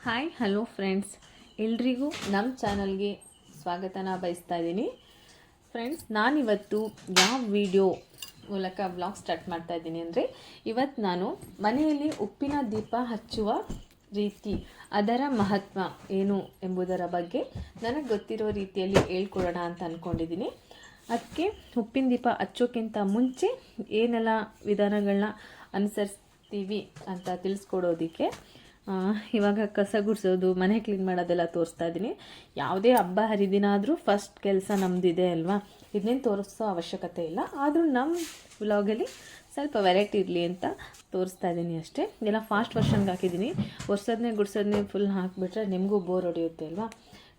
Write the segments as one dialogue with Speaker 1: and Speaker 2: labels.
Speaker 1: Hi hello friends ಎಲ್ರಿಗೂ ನಮ್ಮ ಚಾನಲ್ಗೆ ಸ್ವಾಗತನ ಬಯಸ್ತಾ ಇದ್ದೀನಿ. ಫ್ರೆಂಡ್ಸ್ ನಾನಿವತ್ತು ಯಾವ ವಿಡಿಯೋ ಮೂಲಕ ವ್ಲಾಗ್ ಸ್ಟಾರ್ಟ್ ಮಾಡ್ತಾ ಇದ್ದೀನಿ ಅಂದರೆ ಇವತ್ತು ನಾನು ಮನೆಯಲ್ಲಿ ಉಪ್ಪಿನ ದೀಪ ಹಚ್ಚುವ ರೀತಿ, ಅದರ ಮಹತ್ವ ಏನು ಎಂಬುದರ ಬಗ್ಗೆ ನನಗೆ ಗೊತ್ತಿರೋ ರೀತಿಯಲ್ಲಿ ಹೇಳ್ಕೊಡೋಣ ಅಂತ ಅಂದ್ಕೊಂಡಿದ್ದೀನಿ ಅದಕ್ಕೆ ಉಪ್ಪಿನ ದೀಪ ಹಚ್ಚೋಕ್ಕಿಂತ ಮುಂಚೆ ಏನೆಲ್ಲ ವಿಧಾನಗಳನ್ನ ಅನುಸರಿಸ್ತೀವಿ ಅಂತ ತಿಳಿಸ್ಕೊಡೋದಕ್ಕೆ ಇವಾಗ ಕಸ ಗುಡಿಸೋದು, ಮನೆ ಕ್ಲೀನ್ ಮಾಡೋದೆಲ್ಲ ತೋರಿಸ್ತಾ ಇದ್ದೀನಿ. ಯಾವುದೇ ಹಬ್ಬ ಹರಿದಿನ ಆದರೂ ಫಸ್ಟ್ ಕೆಲಸ ನಮ್ಮದಿದೆ ಅಲ್ವಾ? ಇದನ್ನೇನು ತೋರಿಸೋ ಅವಶ್ಯಕತೆ ಇಲ್ಲ. ಆದರೂ ನಮ್ಮ ವ್ಲಾಗಲ್ಲಿ ಸ್ವಲ್ಪ ವೆರೈಟಿ ಇರಲಿ ಅಂತ ತೋರಿಸ್ತಾ ಇದ್ದೀನಿ ಅಷ್ಟೇ. ಎಲ್ಲ ಫಾಸ್ಟ್ ವರ್ಷನ್ಗೆ ಹಾಕಿದ್ದೀನಿ. ವರ್ಷದನ್ನೇ ಗುಡ್ಸೋದನ್ನೇ ಫುಲ್ ಹಾಕಿಬಿಟ್ರೆ ನಿಮಗೂ ಬೋರ್ ಹೊಡೆಯುತ್ತೆ ಅಲ್ವಾ?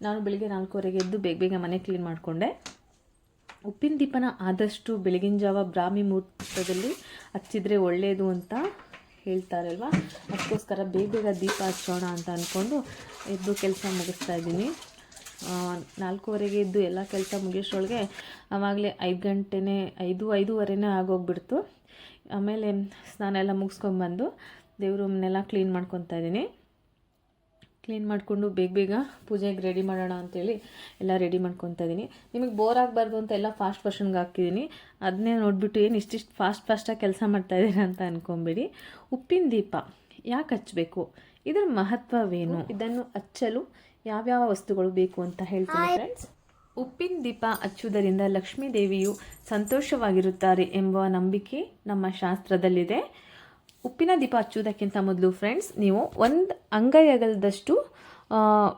Speaker 1: ನಾನು ಬೆಳಿಗ್ಗೆ ನಾಲ್ಕೂವರೆಗೆ ಎದ್ದು ಬೇಗ ಬೇಗ ಮನೆ ಕ್ಲೀನ್ ಮಾಡಿಕೊಂಡೆ. ಉಪ್ಪಿನ ದೀಪನ ಆದಷ್ಟು ಬೆಳಗಿನ ಜಾವ ಬ್ರಾಹ್ಮಿ ಮುಹೂರ್ತದಲ್ಲಿ ಹಚ್ಚಿದರೆ ಒಳ್ಳೆಯದು ಅಂತ ಹೇಳ್ತಾರಲ್ವ? ಅದಕ್ಕೋಸ್ಕರ ಬೇಗ ಬೇಗ ದೀಪ ಹಚ್ಚೋಣ ಅಂತ ಅಂದ್ಕೊಂಡು ಎದ್ದು ಕೆಲಸ ಮುಗಿಸ್ತಾ ಇದ್ದೀನಿ. ನಾಲ್ಕೂವರೆಗೆ ಇದ್ದು ಎಲ್ಲ ಕೆಲಸ ಮುಗಿಸೋಳಗೆ ಆವಾಗಲೇ ಐದು ಗಂಟೆನೇ, ಐದು, ಐದೂವರೆನೇ ಆಗೋಗ್ಬಿಡ್ತು. ಆಮೇಲೆ ಸ್ನಾನ ಎಲ್ಲ ಮುಗಿಸ್ಕೊಂಬಂದು ದೇವ್ರ ರೂಮ್ನೆಲ್ಲ ಕ್ಲೀನ್ ಮಾಡ್ಕೊತಾ ಇದ್ದೀನಿ. ಕ್ಲೀನ್ ಮಾಡಿಕೊಂಡು ಬೇಗ ಬೇಗ ಪೂಜೆಗೆ ರೆಡಿ ಮಾಡೋಣ ಅಂತೇಳಿ ಎಲ್ಲ ರೆಡಿ ಮಾಡ್ಕೊತಾ ಇದ್ದೀನಿ ನಿಮಗೆ ಬೋರ್ ಆಗಬಾರ್ದು ಅಂತ ಎಲ್ಲ ಫಾಸ್ಟ್ ವರ್ಷನ್ಗೆ ಹಾಕಿದ್ದೀನಿ ಅದನ್ನೇ ನೋಡಿಬಿಟ್ಟು ಏನು ಇಷ್ಟಿಷ್ಟು ಫಾಸ್ಟ್ ಫಾಸ್ಟಾಗಿ ಕೆಲಸ ಮಾಡ್ತಾಯಿದ್ದೀರಾ ಅಂತ ಅಂದ್ಕೊಂಬೇಡಿ ಉಪ್ಪಿನ ದೀಪ ಯಾಕೆ ಹಚ್ಚಬೇಕು ಇದರ ಮಹತ್ವವೇನು? ಇದನ್ನು ಹಚ್ಚಲು ಯಾವ್ಯಾವ ವಸ್ತುಗಳು ಬೇಕು ಅಂತ ಹೇಳ್ತೀನಿ ಫ್ರೆಂಡ್ಸ್ ಉಪ್ಪಿನ ದೀಪ ಹಚ್ಚುವುದರಿಂದ ಲಕ್ಷ್ಮೀ ದೇವಿಯು ಸಂತೋಷವಾಗಿರುತ್ತಾರೆ ಎಂಬ ನಂಬಿಕೆ ನಮ್ಮ ಶಾಸ್ತ್ರದಲ್ಲಿದೆ. ಉಪ್ಪಿನ ದೀಪ ಹಚ್ಚುವುದಕ್ಕಿಂತ ಮೊದಲು ಫ್ರೆಂಡ್ಸ್ ನೀವು ಒಂದು ಅಂಗೈ ಅಗಲದಷ್ಟು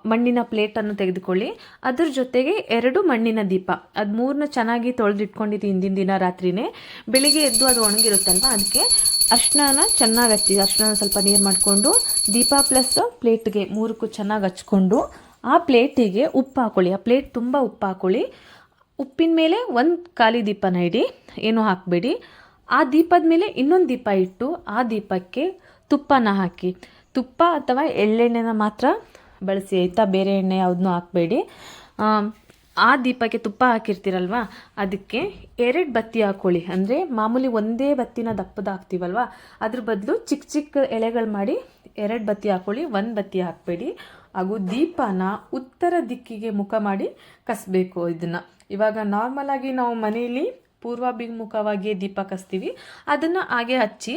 Speaker 1: ಮಣ್ಣಿನ ಪ್ಲೇಟನ್ನು ತೆಗೆದುಕೊಳ್ಳಿ. ಅದ್ರ ಜೊತೆಗೆ ಎರಡು ಮಣ್ಣಿನ ದೀಪ. ಅದು ಮೂರನ್ನ ಚೆನ್ನಾಗಿ ತೊಳೆದಿಟ್ಕೊಂಡಿದ್ದು ಹಿಂದಿನ ದಿನ ರಾತ್ರಿನೇ. ಬೆಳಿಗ್ಗೆ ಎದ್ದು ಅದು ಒಣಗಿರುತ್ತಲ್ವ? ಅದಕ್ಕೆ ಅರ್ಶಿನ ಚೆನ್ನಾಗಿ ಹಚ್ಚಿ ಅರ್ಶಿನ ಸ್ವಲ್ಪ ನೀರು ಮಾಡಿಕೊಂಡು, ದೀಪ ಪ್ಲಸ್ ಪ್ಲೇಟ್ಗೆ ಮೂರಕ್ಕೂ ಚೆನ್ನಾಗಿ ಹಚ್ಕೊಂಡು, ಆ ಪ್ಲೇಟಿಗೆ ಉಪ್ಪು ಹಾಕೊಳ್ಳಿ. ಆ ಪ್ಲೇಟ್ ತುಂಬ ಉಪ್ಪು ಹಾಕೊಳ್ಳಿ. ಉಪ್ಪಿನ ಮೇಲೆ ಒಂದು ಖಾಲಿ ದೀಪನ ಇಡಿ. ಏನೂ ಹಾಕಬೇಡಿ? ಆ ದೀಪದ ಮೇಲೆ ಇನ್ನೊಂದು ದೀಪ ಇಟ್ಟು ಆ ದೀಪಕ್ಕೆ ತುಪ್ಪನ ಹಾಕಿ. ತುಪ್ಪ ಅಥವಾ ಎಳ್ಳೆಣ್ಣೆನ ಮಾತ್ರ ಬಳಸಿ, ಆಯಿತಾ? ಬೇರೆ ಎಣ್ಣೆ ಯಾವುದನ್ನೂ ಹಾಕಬೇಡಿ. ಆ ದೀಪಕ್ಕೆ ತುಪ್ಪ ಹಾಕಿರ್ತೀರಲ್ವ? ಅದಕ್ಕೆ ಎರಡು ಬತ್ತಿ ಹಾಕ್ಕೊಳ್ಳಿ ಅಂದರೆ ಮಾಮೂಲಿ ಒಂದೇ ಬತ್ತಿನ ದಪ್ಪದ ಹಾಕ್ತೀವಲ್ವ? ಅದ್ರ ಬದಲು ಚಿಕ್ಕ ಚಿಕ್ಕ ಎಳೆಗಳು ಮಾಡಿ ಎರಡು ಬತ್ತಿ ಹಾಕ್ಕೊಳ್ಳಿ ಒಂದು ಬತ್ತಿ ಹಾಕಬೇಡಿ. ಹಾಗೂ ದೀಪನ ಉತ್ತರ ದಿಕ್ಕಿಗೆ ಮುಖ ಮಾಡಿ ಕಸಬೇಕು ಇದನ್ನು. ಇವಾಗ ನಾರ್ಮಲಾಗಿ ನಾವು ಮನೆಯಲ್ಲಿ ಪೂರ್ವಾಭಿಮುಖವಾಗಿ ದೀಪ ಕಸ್ತೀವಿ. ಅದನ್ನು ಹಾಗೆ ಹಚ್ಚಿ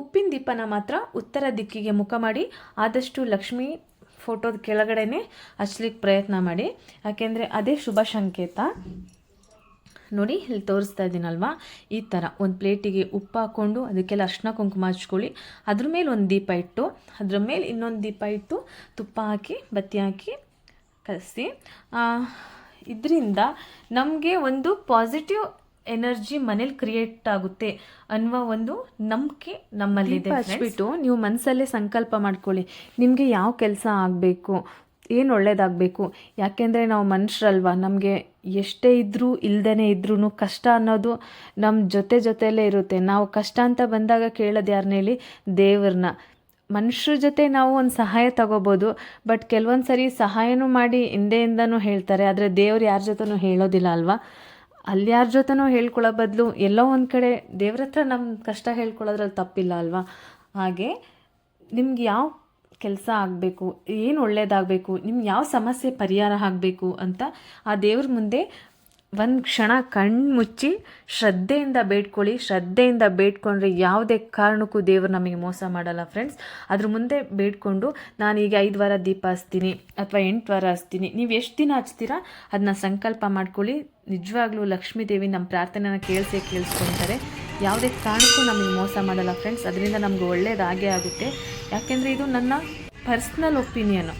Speaker 1: ಉಪ್ಪಿನ ದೀಪನ ಮಾತ್ರ ಉತ್ತರ ದಿಕ್ಕಿಗೆ ಮುಖ ಮಾಡಿ ಆದಷ್ಟು ಲಕ್ಷ್ಮಿ ಫೋಟೋದ ಕೆಳಗಡೆನೆ ಹಚ್ಲಿಕ್ಕೆ ಪ್ರಯತ್ನ ಮಾಡಿ. ಯಾಕೆಂದರೆ ಅದೇ ಶುಭ ಸಂಕೇತ. ನೋಡಿ, ಇಲ್ಲಿ ತೋರಿಸ್ತಾ ಇದ್ದೀನಲ್ವಾ ಈ ಥರ ಒಂದು ಪ್ಲೇಟಿಗೆ ಉಪ್ಪು ಹಾಕ್ಕೊಂಡು ಅದಕ್ಕೆಲ್ಲ ಅರ್ಶಿನ ಕುಂಕುಮ ಹಚ್ಕೊಳ್ಳಿ. ಅದ್ರ ಮೇಲೆ ಒಂದು ದೀಪ ಇಟ್ಟು, ಅದ್ರ ಮೇಲೆ ಇನ್ನೊಂದು ದೀಪ ಇಟ್ಟು ತುಪ್ಪ ಹಾಕಿ, ಬತ್ತಿ ಹಾಕಿ ಕಲಸಿ ಇದರಿಂದ ನಮಗೆ ಒಂದು ಪಾಸಿಟಿವ್ ಎನರ್ಜಿ ಮನೇಲಿ ಕ್ರಿಯೇಟ್ ಆಗುತ್ತೆ ಅನ್ನುವ ಒಂದು ನಂಬಿಕೆ ನಮ್ಮಲ್ಲಿದೆ ಹಚ್ಬಿಟ್ಟು ನೀವು ಮನಸ್ಸಲ್ಲೇ ಸಂಕಲ್ಪ ಮಾಡ್ಕೊಳ್ಳಿ. ನಿಮಗೆ ಯಾವ ಕೆಲಸ ಆಗಬೇಕು? ಏನು ಒಳ್ಳೇದಾಗಬೇಕು? ಯಾಕೆಂದರೆ ನಾವು ಮನುಷ್ಯರಲ್ವಾ ನಮಗೆ ಎಷ್ಟೇ ಇದ್ದರೂ ಇಲ್ಲದೇ ಇದ್ರೂ ಕಷ್ಟ ಅನ್ನೋದು ನಮ್ಮ ಜೊತೆ ಜೊತೆಯಲ್ಲೇ ಇರುತ್ತೆ. ನಾವು ಕಷ್ಟ ಅಂತ ಬಂದಾಗ ಕೇಳೋದು ಯಾರನ್ನ ಹೇಳಿ? ದೇವ್ರನ್ನ. ಮನುಷ್ಯರ ಜೊತೆ ನಾವು ಒಂದು ಸಹಾಯ ತಗೋಬೋದು ಬಟ್ ಕೆಲವೊಂದು ಸರಿ ಸಹಾಯನೂ ಮಾಡಿ ಹಿಂದೆಯಿಂದನೂ ಹೇಳ್ತಾರೆ ಆದರೆ ದೇವ್ರು ಯಾರ ಜೊತೆನೂ ಹೇಳೋದಿಲ್ಲ ಅಲ್ವಾ? ಅಲ್ಲಿ ಯಾರ ಜೊತೆನೋ ಹೇಳ್ಕೊಳ್ಳೋ ಬದಲು ಎಲ್ಲೋ ಒಂದು ಕಡೆ ದೇವ್ರ ಹತ್ರ ನಮ್ಮ ಕಷ್ಟ ಹೇಳ್ಕೊಳ್ಳೋದ್ರಲ್ಲಿ ತಪ್ಪಿಲ್ಲ ಅಲ್ವಾ? ಹಾಗೆ ನಿಮ್ಗೆ ಯಾವ ಕೆಲಸ ಆಗಬೇಕು, ಏನು ಒಳ್ಳೆಯದಾಗಬೇಕು ನಿಮ್ಗೆ ಯಾವ ಸಮಸ್ಯೆ ಪರಿಹಾರ ಆಗಬೇಕು ಅಂತ ಆ ದೇವ್ರ ಮುಂದೆ ಒಂದು ಕ್ಷಣ ಕಣ್ಣು ಮುಚ್ಚಿ ಶ್ರದ್ಧೆಯಿಂದ ಬೇಡ್ಕೊಳ್ಳಿ, ಶ್ರದ್ಧೆಯಿಂದ ಬೇಡ್ಕೊಂಡ್ರೆ ಯಾವುದೇ ಕಾರಣಕ್ಕೂ ದೇವರು ನಮಗೆ ಮೋಸ ಮಾಡಲ್ಲ ಫ್ರೆಂಡ್ಸ್ ಅದ್ರ ಮುಂದೆ ಬೇಡ್ಕೊಂಡು, ನಾನು ಈಗ ಐದು ವಾರ ದೀಪ ಹಚ್ತೀನಿ ಅಥವಾ ಎಂಟು ವಾರ ಹಚ್ತೀನಿ. ನೀವು ಎಷ್ಟು ದಿನ ಹಚ್ತೀರಾ? ಅದನ್ನ ಸಂಕಲ್ಪ ಮಾಡ್ಕೊಳ್ಳಿ. ನಿಜವಾಗ್ಲೂ ಲಕ್ಷ್ಮೀ ದೇವಿ ನಮ್ಮ ಪ್ರಾರ್ಥನೆನ ಕೇಳಿಸೇ ಕೇಳಿಸ್ಕೊತಾರೆ. ಯಾವುದೇ ಕಾರಣಕ್ಕೂ ನಮಗೆ ಮೋಸ ಮಾಡಲ್ಲ ಫ್ರೆಂಡ್ಸ್ ಅದರಿಂದ ನಮ್ಗೆ ಒಳ್ಳೇದಾಗೇ ಆಗುತ್ತೆ. ಯಾಕೆಂದರೆ ಇದು ನನ್ನ ಪರ್ಸ್ನಲ್ ಒಪಿನಿಯನು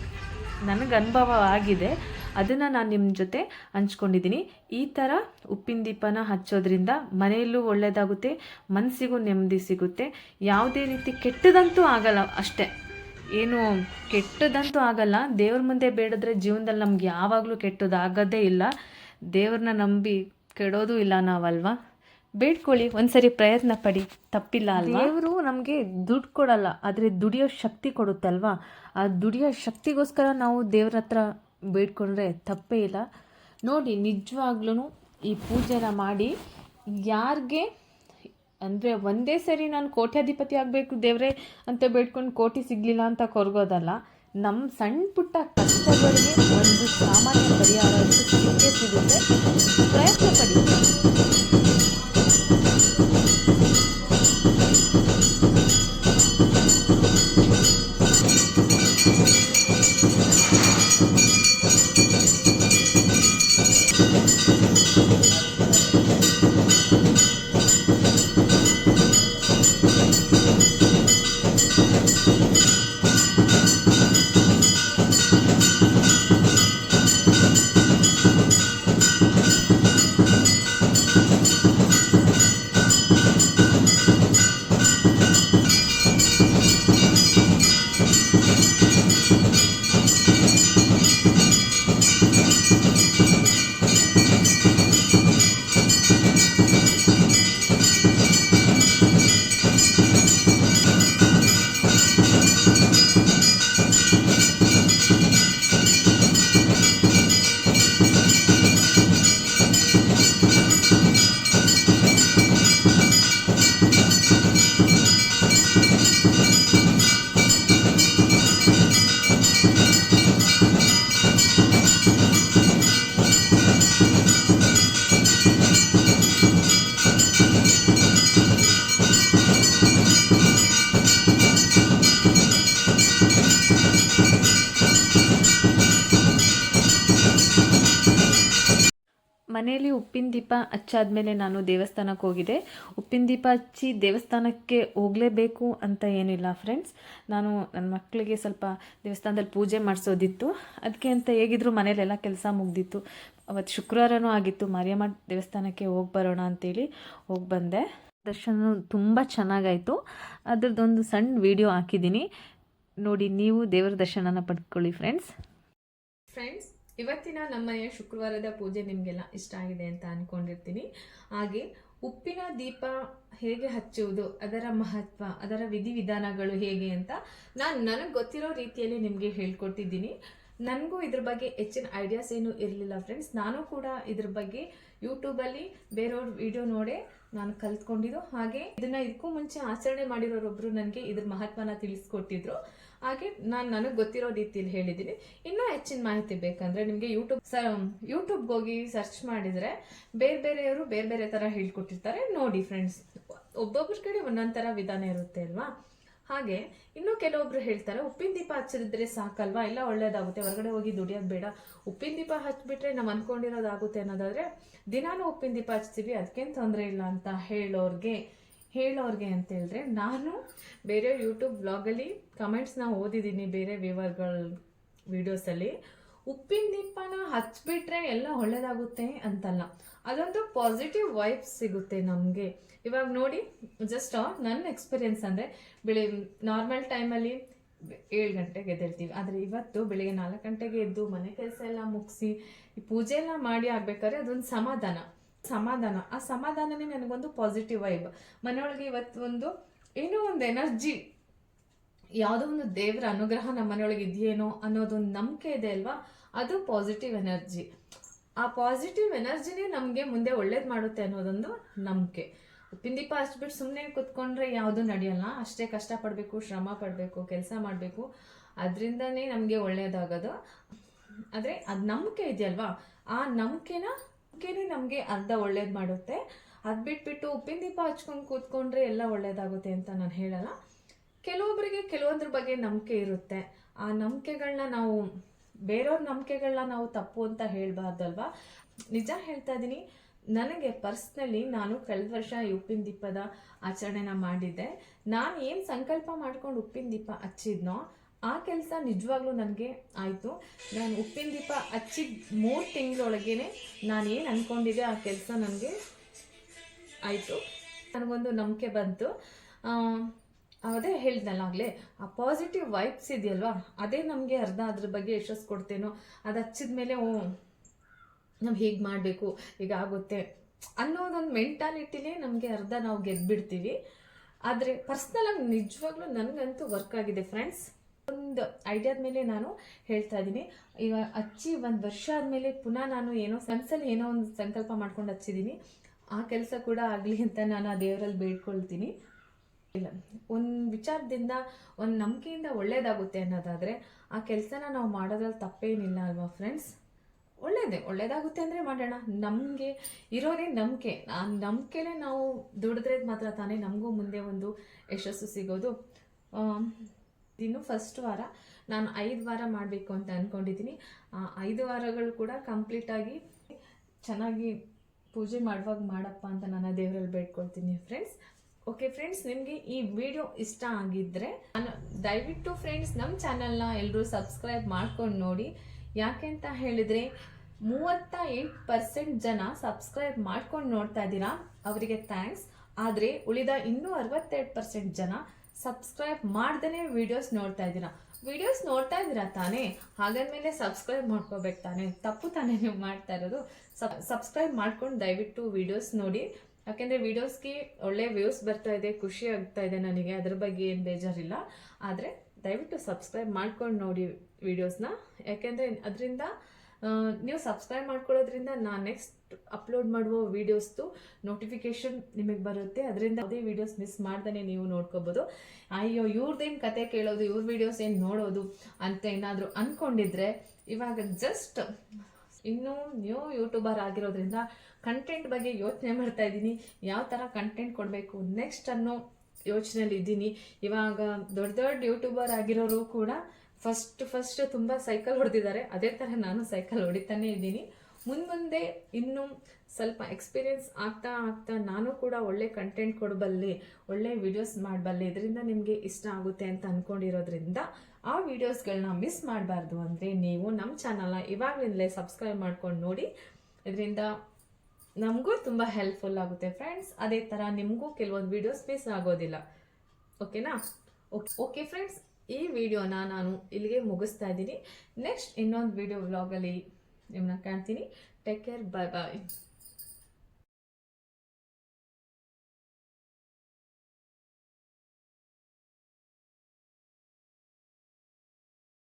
Speaker 1: ನನಗೆ ಅನುಭವ ಆಗಿದೆ. ಅದನ್ನು ನಾನು ನಿಮ್ಮ ಜೊತೆ ಹಂಚ್ಕೊಂಡಿದ್ದೀನಿ ಈ ಥರ ಉಪ್ಪಿನ ದೀಪನ ಹಚ್ಚೋದ್ರಿಂದ ಮನೆಯಲ್ಲೂ ಒಳ್ಳೆಯದಾಗುತ್ತೆ ಮನಸ್ಸಿಗೂ ನೆಮ್ಮದಿ ಸಿಗುತ್ತೆ. ಯಾವುದೇ ರೀತಿ ಕೆಟ್ಟದಂತೂ ಆಗಲ್ಲ ಅಷ್ಟೇ. ಏನು ಕೆಟ್ಟದಂತೂ ಆಗಲ್ಲ, ದೇವ್ರ ಮುಂದೆ ಬೇಡಿದ್ರೆ ಜೀವನದಲ್ಲಿ ನಮ್ಗೆ ಯಾವಾಗಲೂ ಕೆಟ್ಟದಾಗೋದೇ ಇಲ್ಲ. ದೇವ್ರನ್ನ ನಂಬಿ ಕೆಡೋದು ಇಲ್ಲ ನಾವಲ್ವಾ? ಬೇಡ್ಕೊಳ್ಳಿ, ಒಂದ್ಸರಿ ಪ್ರಯತ್ನ ಪಡಿ. ತಪ್ಪಿಲ್ಲ ಅಲ್ವಾ? ದೇವರು ನಮಗೆ ದುಡ್ಡು ಕೊಡಲ್ಲ, ಆದರೆ ದುಡಿಯೋ ಶಕ್ತಿ ಕೊಡುತ್ತಲ್ವಾ? ಆ ದುಡಿಯೋ ಶಕ್ತಿಗೋಸ್ಕರ ನಾವು ದೇವ್ರ ಹತ್ರ ಬೇಡ್ಕೊಂಡ್ರೆ ತಪ್ಪೇ ಇಲ್ಲ. ನೋಡಿ ನಿಜವಾಗ್ಲೂ ಈ ಪೂಜೆನ ಮಾಡಿ ಯಾರಿಗೆ, ಅಂದರೆ ಒಂದೇ ಸರಿ ನಾನು ಕೋಟ್ಯಾಧಿಪತಿ ಆಗಬೇಕು ದೇವರೇ ಅಂತ ಬೇಡ್ಕೊಂಡು ಕೋಟಿ ಸಿಗಲಿಲ್ಲ ಅಂತ ಕೊರಗೋದಲ್ಲ ನಮ್ಮ ಸಣ್ಣ ಪುಟ್ಟ ಕಷ್ಟಗಳಿಗೆ ಒಂದು ಸಾಮಾನ್ಯ ಪರಿಹಾರ ಸಿಗುತ್ತೆ, ಪ್ರಯತ್ನ ಪಡಿ. ಮನೆಯಲ್ಲಿ ಉಪ್ಪಿನ ದೀಪ ಹಚ್ಚಾದ್ಮೇಲೆ ನಾನು ದೇವಸ್ಥಾನಕ್ಕೆ ಹೋಗಿದ್ದೆ. ಉಪ್ಪಿನ ದೀಪ ಹಚ್ಚಿ ದೇವಸ್ಥಾನಕ್ಕೆ ಹೋಗಲೇಬೇಕು ಅಂತ ಏನಿಲ್ಲ ಫ್ರೆಂಡ್ಸ್ ನಾನು ನನ್ನ ಮಕ್ಕಳಿಗೆ ಸ್ವಲ್ಪ ದೇವಸ್ಥಾನದಲ್ಲಿ ಪೂಜೆ ಮಾಡಿಸೋದಿತ್ತು. ಅದಕ್ಕೆ ಅಂತ ಹೇಗಿದ್ರು ಮನೇಲೆಲ್ಲ ಕೆಲಸ ಮುಗ್ದಿತ್ತು. ಅವತ್ತು ಶುಕ್ರವಾರನೂ ಆಗಿತ್ತು. ಮಾರಿಯಮ್ಮ ದೇವಸ್ಥಾನಕ್ಕೆ ಹೋಗಿ ಬರೋಣ ಅಂತೇಳಿ ಹೋಗಿ ಬಂದೆ. ದರ್ಶನ ತುಂಬ ಚೆನ್ನಾಗಾಯಿತು. ಅದರದ್ದೊಂದು ಸಣ್ಣ ವಿಡಿಯೋ ಹಾಕಿದ್ದೀನಿ. ನೋಡಿ ನೀವು ದೇವರ ದರ್ಶನನ ಪಡ್ಕೊಳ್ಳಿ ಫ್ರೆಂಡ್ಸ್ ಫ್ರೆಂಡ್ಸ್ ಇವತ್ತಿನ ನಮ್ಮನೆಯ ಶುಕ್ರವಾರದ ಪೂಜೆ ನಿಮಗೆಲ್ಲ ಇಷ್ಟ ಆಗಿದೆ ಅಂತ ಅಂದ್ಕೊಂಡಿರ್ತೀನಿ ಹಾಗೆ ಉಪ್ಪಿನ ದೀಪ ಹೇಗೆ ಹಚ್ಚುವುದು, ಅದರ ಮಹತ್ವ, ಅದರ ವಿಧಿವಿಧಾನಗಳು ಹೇಗೆ ಅಂತ ನಾನು ನನಗೆ ಗೊತ್ತಿರೋ ರೀತಿಯಲ್ಲಿ ನಿಮಗೆ ಹೇಳ್ಕೊಟ್ಟಿದ್ದೀನಿ. ನನಗೂ ಇದ್ರ ಬಗ್ಗೆ ಹೆಚ್ಚಿನ ಐಡಿಯಾಸ್ ಏನು ಇರಲಿಲ್ಲ ಫ್ರೆಂಡ್ಸ್ ನಾನು ಕೂಡ ಇದ್ರ ಬಗ್ಗೆ ಯೂಟ್ಯೂಬಲ್ಲಿ ಬೇರೆಯವ್ರ ವಿಡಿಯೋ ನೋಡೇ ನಾನು ಕಲ್ತ್ಕೊಂಡಿದ್ದು. ಹಾಗೆ ಇದನ್ನ ಇದಕ್ಕೂ ಮುಂಚೆ ಆಚರಣೆ ಮಾಡಿರೋರೊಬ್ರು ನನಗೆ ಇದ್ರ ಮಹತ್ವನ ತಿಳಿಸ್ಕೊಟ್ಟಿದ್ರು. ಹಾಗೆ ನಾನು ನನಗೆ ಗೊತ್ತಿರೋ ರೀತಿಯಲ್ಲಿ ಹೇಳಿದ್ದೀನಿ ಇನ್ನೂ ಹೆಚ್ಚಿನ ಮಾಹಿತಿ ಬೇಕಂದ್ರೆ ನಿಮಗೆ ಯೂಟ್ಯೂಬ್ ಸ ಯೂಟ್ಯೂಬ್ಗೆ ಹೋಗಿ ಸರ್ಚ್ ಮಾಡಿದರೆ ಬೇರೆ ಬೇರೆಯವರು ಬೇರೆ ಬೇರೆ ಥರ ಹೇಳ್ಕೊಟ್ಟಿರ್ತಾರೆ. ನೋಡಿ ಫ್ರೆಂಡ್ಸ್ ಒಬ್ಬೊಬ್ಬರ ಕಡೆ ಒಂದೊಂದು ಥರ ವಿಧಾನ ಇರುತ್ತೆ ಅಲ್ವಾ? ಹಾಗೆ ಇನ್ನು ಕೆಲವೊಬ್ರು ಹೇಳ್ತಾರೆ, ಉಪ್ಪಿನ ದೀಪ ಹಚ್ಚಿದ್ರೆ ಸಾಕಲ್ವಾ? ಎಲ್ಲ ಒಳ್ಳೇದಾಗುತ್ತೆ, ಹೊರಗಡೆ ಹೋಗಿ ದುಡಿಯೋದು ಬೇಡ. ಉಪ್ಪಿನ ದೀಪ ಹಚ್ಬಿಟ್ರೆ ನಾವು ಅನ್ಕೊಂಡಿರೋದಾಗುತ್ತೆ ಅನ್ನೋದಾದ್ರೆ, ದಿನಾನು ಉಪ್ಪಿನ ದೀಪ ಹಚ್ತೀವಿ ಅದಕ್ಕೇನು ತೊಂದರೆ ಇಲ್ಲ ಅಂತ ಹೇಳೋರ್ಗೆ ಹೇಳೋರ್ಗೆ ಅಂತ ಹೇಳಿದ್ರೆ ನಾನು ಬೇರೆ ಯೂಟ್ಯೂಬ್ ಬ್ಲಾಗಲ್ಲಿ ಕಮೆಂಟ್ಸ್ನ ಓದಿದ್ದೀನಿ ಬೇರೆ ವ್ಯೂವರ್ಗಳ ವೀಡಿಯೋಸಲ್ಲಿ. ಉಪ್ಪಿನ ದೀಪನ ಹಚ್ಚಿಬಿಟ್ರೆ ಎಲ್ಲ ಒಳ್ಳೇದಾಗುತ್ತೆ ಅಂತಲ್ಲ. ಅದೊಂದು ಪಾಸಿಟಿವ್ ವೈಬ್ ಸಿಗುತ್ತೆ ನಮಗೆ. ಇವಾಗ ನೋಡಿ ಜಸ್ಟ್ ನನ್ನ ಎಕ್ಸ್ಪೀರಿಯನ್ಸ್ ಅಂದರೆ ಬೆಳಿ ನಾರ್ಮಲ್ ಟೈಮಲ್ಲಿ ಏಳು ಗಂಟೆಗೆ ಎದ್ದಿರ್ತೀವಿ ಆದರೆ ಇವತ್ತು ಬೆಳಿಗ್ಗೆ ನಾಲ್ಕು ಗಂಟೆಗೆ ಎದ್ದು ಮನೆ ಕೆಲಸ ಎಲ್ಲ ಮುಗಿಸಿ, ಈ ಪೂಜೆ ಎಲ್ಲ ಮಾಡಿ ಆಗ್ಬೇಕಾದ್ರೆ ಅದೊಂದು ಸಮಾಧಾನ. ಸಮಾಧಾನ. ಆ ಸಮಾಧಾನನೇ ನನಗೊಂದು ಪಾಸಿಟಿವ್ ವೈಬ್ ಮನೆಯೊಳಗೆ ಇವತ್ತು ಒಂದು ಏನೋ ಒಂದು ಎನರ್ಜಿ ಯಾವುದೋ ಒಂದು ದೇವರ ಅನುಗ್ರಹ ನಮ್ಮ ಮನೆಯೊಳಗೆ ಇದೆಯೇನೋ ಅನ್ನೋದೊಂದು ನಂಬಿಕೆ ಇದೆ ಅಲ್ವಾ? ಅದು ಪಾಸಿಟಿವ್ ಎನರ್ಜಿ ಆ ಪಾಸಿಟಿವ್ ಎನರ್ಜಿನೇ ನಮಗೆ ಮುಂದೆ ಒಳ್ಳೇದು ಮಾಡುತ್ತೆ ಅನ್ನೋದೊಂದು ನಂಬಿಕೆ. ಪಿಂದಿಪ ದೀಪ ಹಚ್ಬಿಟ್ಟು ಸುಮ್ಮನೆ ಕುತ್ಕೊಂಡ್ರೆ ಯಾವುದು ನಡೆಯಲ್ಲ. ಅಷ್ಟೇ ಕಷ್ಟಪಡಬೇಕು ಶ್ರಮ ಪಡಬೇಕು, ಕೆಲಸ ಮಾಡಬೇಕು. ಅದರಿಂದನೇ ನಮಗೆ ಒಳ್ಳೆಯದಾಗೋದು ಆದರೆ ಅದು ನಂಬಿಕೆ ಇದೆಯಲ್ವಾ? ಆ ನಂಬಿಕೆನ ನಂಬಿಕೆನೇ ನಮಗೆ ಅರ್ಧ ಒಳ್ಳೇದು ಮಾಡುತ್ತೆ. ಅದು ಬಿಟ್ಬಿಟ್ಟು ಉಪ್ಪಿನ ದೀಪ ಹಚ್ಕೊಂಡು ಕೂತ್ಕೊಂಡ್ರೆ ಎಲ್ಲ ಒಳ್ಳೇದಾಗುತ್ತೆ ಅಂತ ನಾನು ಹೇಳಲ್ಲ. ಕೆಲವೊಬ್ಬರಿಗೆ ಕೆಲವೊಂದ್ರ ಬಗ್ಗೆ ನಂಬಿಕೆ ಇರುತ್ತೆ. ಆ ನಂಬಿಕೆಗಳನ್ನ ನಾವು ಬೇರೆಯವ್ರ ನಂಬಿಕೆಗಳನ್ನ ನಾವು ತಪ್ಪು ಅಂತ ಹೇಳಬಾರ್ದಲ್ವಾ? ನಿಜ ಹೇಳ್ತಾ ಇದ್ದೀನಿ ನನಗೆ ಪರ್ಸ್ನಲಿ ನಾನು ಕಳೆದ ವರ್ಷ ಉಪ್ಪಿನ ದೀಪದ ಆಚರಣೆನ ಮಾಡಿದ್ದೆ. ನಾನು ಏನು ಸಂಕಲ್ಪ ಮಾಡ್ಕೊಂಡು ಉಪ್ಪಿನ ದೀಪ ಹಚ್ಚಿದ್ನೋ, ಆ ಕೆಲಸ ನಿಜವಾಗ್ಲೂ ನನಗೆ ಆಯಿತು. ನಾನು ಉಪ್ಪಿನ ದೀಪ ಹಚ್ಚಿದ ಮೂರು ತಿಂಗಳೊಳಗೇನೆ ನಾನು ಏನು ಅಂದ್ಕೊಂಡಿದ್ದೆ ಆ ಕೆಲಸ ನನಗೆ ಆಯಿತು. ನನಗೊಂದು ನಂಬಿಕೆ ಬಂತು. ಅದೇ ಹೇಳ್ದಲ್ಲಾಗಲೇ ಆ ಪಾಸಿಟಿವ್ ವೈಬ್ಸ್ ಇದೆಯಲ್ವಾ? ಅದೇ ನಮಗೆ ಅರ್ಧ ಅದ್ರ ಬಗ್ಗೆ ಯಶಸ್ಸು ಕೊಡ್ತೇನೋ, ಅದು ಹಚ್ಚಿದ ಮೇಲೆ ಓ ನಾವು ಹೀಗೆ ಮಾಡಬೇಕು ಹೀಗಾಗುತ್ತೆ ಅನ್ನೋದೊಂದು ಮೆಂಟಾಲಿಟಿಲೇ ನಮಗೆ ಅರ್ಧ ನಾವು ಗೆದ್ಬಿಡ್ತೀವಿ. ಆದರೆ ಪರ್ಸ್ನಲಾಗಿ ನಿಜವಾಗ್ಲೂ ನನಗಂತೂ ವರ್ಕ್ ಆಗಿದೆ ಫ್ರೆಂಡ್ಸ್ ಒಂದು ಐಡಿಯಾದ ಮೇಲೆ ನಾನು ಹೇಳ್ತಾ ಇದ್ದೀನಿ. ಈಗ ಹಚ್ಚಿ ಒಂದು ವರ್ಷ ಆದಮೇಲೆ ಪುನಃ ನಾನು ಏನೋ ಮನಸ್ಸಲ್ಲಿ ಏನೋ ಒಂದು ಸಂಕಲ್ಪ ಮಾಡ್ಕೊಂಡು ಹಚ್ಚಿದ್ದೀನಿ ಆ ಕೆಲಸ ಕೂಡ ಆಗಲಿ ಅಂತ ನಾನು ಆ ದೇವರಲ್ಲಿ ಬೇಡ್ಕೊಳ್ತೀನಿ. ಇಲ್ಲ. ಒಂದು ವಿಚಾರದಿಂದ, ಒಂದು ನಂಬಿಕೆಯಿಂದ ಒಳ್ಳೇದಾಗುತ್ತೆ ಅನ್ನೋದಾದ್ರೆ, ಆ ಕೆಲಸನ ನಾವು ಮಾಡೋದ್ರಲ್ಲಿ ತಪ್ಪೇನಿಲ್ಲ ಅಲ್ವಾ ಫ್ರೆಂಡ್ಸ್ ಒಳ್ಳೇದೇ, ಒಳ್ಳೇದಾಗುತ್ತೆ ಅಂದರೆ ಮಾಡೋಣ. ನಮಗೆ ಇರೋದೇ ನಂಬಿಕೆ. ಆ ನಂಬಿಕೆನೇ ನಾವು ದುಡಿದ್ರೆ ಮಾತ್ರ ತಾನೇ ನಮಗೂ ಮುಂದೆ ಒಂದು ಯಶಸ್ಸು ಸಿಗೋದು. ಇನ್ನು ಫಸ್ಟ್ ವಾರ ನಾನು ಐದು ವಾರ ಮಾಡಬೇಕು ಅಂತ ಅಂದ್ಕೊಂಡಿದ್ದೀನಿ ಆ ಐದು ವಾರಗಳು ಕೂಡ ಕಂಪ್ಲೀಟಾಗಿ ಚೆನ್ನಾಗಿ ಪೂಜೆ ಮಾಡುವಾಗ ಮಾಡಪ್ಪ ಅಂತ ನಾನು ದೇವರಲ್ಲಿ ಬೇಡ್ಕೊಳ್ತೀನಿ ಫ್ರೆಂಡ್ಸ್ ಓಕೆ ಫ್ರೆಂಡ್ಸ್ ನಿಮಗೆ ಈ ವಿಡಿಯೋ ಇಷ್ಟ ಆಗಿದ್ರೆ ನಾನು ದಯವಿಟ್ಟು ಫ್ರೆಂಡ್ಸ್ ನಮ್ಮ ಚಾನಲ್ನ ಎಲ್ಲರೂ ಸಬ್ಸ್ಕ್ರೈಬ್ ಮಾಡ್ಕೊಂಡು ನೋಡಿ. ಯಾಕೆ ಅಂತ ಹೇಳಿದರೆ ಮೂವತ್ತ ಎಂಟು ಪರ್ಸೆಂಟ್ ಜನ ಸಬ್ಸ್ಕ್ರೈಬ್ ಮಾಡ್ಕೊಂಡು ನೋಡ್ತಾ ಇದ್ದೀರಾ? ಅವರಿಗೆ ಥ್ಯಾಂಕ್ಸ್ ಆದರೆ ಉಳಿದ ಇನ್ನೂ ಅರವತ್ತೆರಡು ಪರ್ಸೆಂಟ್ ಜನ ಸಬ್ಸ್ಕ್ರೈಬ್ ಮಾಡ್ದೇ ವಿಡಿಯೋಸ್ ನೋಡ್ತಾ ಇದ್ದೀರಾ? ವಿಡಿಯೋಸ್ ನೋಡ್ತಾ ಇದ್ದೀರಾ ತಾನೇ? ಮೇಲೆ ಸಬ್ಸ್ಕ್ರೈಬ್ ಮಾಡ್ಕೋಬೇಕು ತಾನೇ? ತಪ್ಪು ತಾನೇ ನೀವು ಮಾಡ್ತಾ ಇರೋದು? ಸಬ್ ಸಬ್ಸ್ಕ್ರೈಬ್ ಮಾಡ್ಕೊಂಡು ದಯವಿಟ್ಟು ವಿಡಿಯೋಸ್ ನೋಡಿ. ಯಾಕೆಂದರೆ ವಿಡಿಯೋಸ್ಗೆ ಒಳ್ಳೆ ವ್ಯೂಸ್ ಬರ್ತಾ ಇದೆ, ಖುಷಿ ಆಗ್ತಾ ಇದೆ ನನಗೆ. ಅದ್ರ ಬಗ್ಗೆ ಏನು ಬೇಜಾರಿಲ್ಲ. ಆದರೆ ದಯವಿಟ್ಟು ಸಬ್ಸ್ಕ್ರೈಬ್ ಮಾಡ್ಕೊಂಡು ನೋಡಿ ವಿಡಿಯೋಸ್ನ. ಯಾಕೆಂದರೆ ಅದರಿಂದ ನೀವು ಸಬ್ಸ್ಕ್ರೈಬ್ ಮಾಡ್ಕೊಳ್ಳೋದ್ರಿಂದ ನಾನು ನೆಕ್ಸ್ಟ್ ಅಪ್ಲೋಡ್ ಮಾಡುವ ವೀಡಿಯೋಸ್ದು ನೋಟಿಫಿಕೇಶನ್ ನಿಮಗೆ ಬರುತ್ತೆ. ಅದರಿಂದ ಯಾವುದೇ ವೀಡಿಯೋಸ್ ಮಿಸ್ ಮಾಡ್ದೇ ನೀವು ನೋಡ್ಕೋಬೋದು. ಅಯ್ಯೋ ಇವ್ರದ್ದೇನು ಕತೆ ಕೇಳೋದು, ಇವ್ರ ವೀಡಿಯೋಸ್ ಏನು ನೋಡೋದು ಅಂತ ಏನಾದರೂ ಅಂದ್ಕೊಂಡಿದ್ರೆ ಇವಾಗ ಜಸ್ಟ್ ಇನ್ನೂ ನ್ಯೂ ಯೂಟ್ಯೂಬರ್ ಆಗಿರೋದ್ರಿಂದ ಕಂಟೆಂಟ್ ಬಗ್ಗೆ ಯೋಚನೆ ಮಾಡ್ತಾ ಇದ್ದೀನಿ. ಯಾವ ಥರ ಕಂಟೆಂಟ್ ಕೊಡಬೇಕು ನೆಕ್ಸ್ಟ್ ಅನ್ನೋ ಯೋಚನೆಯಲ್ಲಿ ಇದ್ದೀನಿ. ಇವಾಗ ದೊಡ್ಡ ದೊಡ್ಡ ಯೂಟ್ಯೂಬರ್ ಆಗಿರೋರು ಕೂಡ ಫಸ್ಟ್ ಫಸ್ಟ್ ತುಂಬ ಸೈಕಲ್ ಹೊಡೆದಿದ್ದಾರೆ. ಅದೇ ಥರ ನಾನು ಸೈಕಲ್ ಹೊಡಿತಾನೆ ಇದ್ದೀನಿ. ಮುಂದೆ ಇನ್ನೂ ಸ್ವಲ್ಪ ಎಕ್ಸ್ಪೀರಿಯನ್ಸ್ ಆಗ್ತಾ ಆಗ್ತಾ ನಾನು ಕೂಡ ಒಳ್ಳೆ ಕಂಟೆಂಟ್ ಕೊಡಬಲ್ಲೆ, ಒಳ್ಳೆ ವಿಡಿಯೋಸ್ ಮಾಡಬಲ್ಲೆ, ಇದರಿಂದ ನಿಮಗೆ ಇಷ್ಟ ಆಗುತ್ತೆ ಅಂತ ಅಂದ್ಕೊಂಡಿರೋದ್ರಿಂದ ಆ ವಿಡಿಯೋಸ್ಗಳನ್ನ ಮಿಸ್ ಮಾಡಬಾರ್ದು ಅಂದರೆ ನೀವು ನಮ್ಮ ಚಾನಲ್ನ ಇವಾಗಲಿಂದಲೇ ಸಬ್ಸ್ಕ್ರೈಬ್ ಮಾಡ್ಕೊಂಡು ನೋಡಿ. ಇದರಿಂದ ನಮಗೂ ತುಂಬ ಹೆಲ್ಪ್ಫುಲ್ ಆಗುತ್ತೆ ಫ್ರೆಂಡ್ಸ್. ಅದೇ ಥರ ನಿಮಗೂ ಕೆಲವೊಂದು ವಿಡಿಯೋಸ್ ಮಿಸ್ ಆಗೋದಿಲ್ಲ. ಓಕೆನಾ? Okay okay friends. ಈ ವಿಡಿಯೋನ ನಾನು ಇಲ್ಲಿಗೆ ಮುಗಿಸ್ತಾ ಇದ್ದೀನಿ. ನೆಕ್ಸ್ಟ್ ಇನ್ನೊಂದು ವಿಡಿಯೋ ವ್ಲಾಗಲ್ಲಿ ನಿಮ್ಮನ್ನ ಕಾಣ್ತೀನಿ. Take care, bye bye.